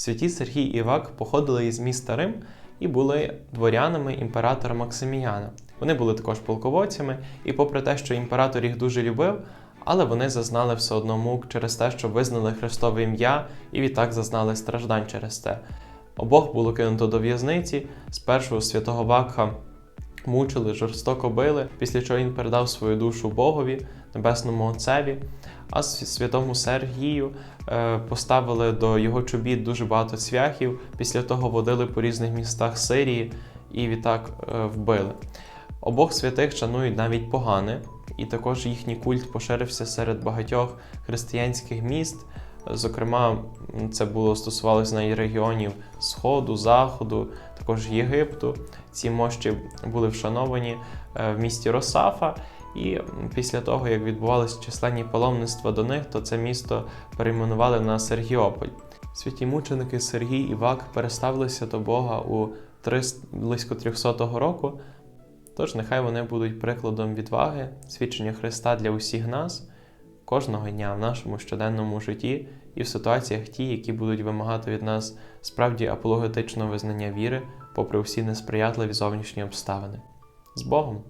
Святі Сергій і Івак походили із міста Рим і були дворянами імператора Максиміяна. Вони були також полководцями, і попри те, що імператор їх дуже любив, але вони зазнали все одно мук через те, що визнали Христове ім'я і відтак зазнали страждань через це. Обох було кинуто до в'язниці. Спершу святого Вакха мучили, жорстоко били, після чого він передав свою душу Богові, Небесному Отцеві. А святому Сергію е, поставили до його чобіт дуже багато цвяхів. Після того водили по різних містах Сирії і відтак е, вбили. Обох святих шанують навіть погани, і також їхній культ поширився серед багатьох християнських міст. Зокрема, це було стосувалося навіть регіонів Сходу, Заходу, також Єгипту. Ці мощі були вшановані е, в місті Росафа. І після того, як відбувалися численні паломництва до них, то це місто перейменували на Сергіополь. Святі мученики Сергій і Вак переставилися до Бога у 300 близько 300 року. Тож нехай вони будуть прикладом відваги, свідчення Христа для усіх нас кожного дня в нашому щоденному житті і в ситуаціях ті, які будуть вимагати від нас справді апологетичного визнання віри, попри всі несприятливі зовнішні обставини. З Богом!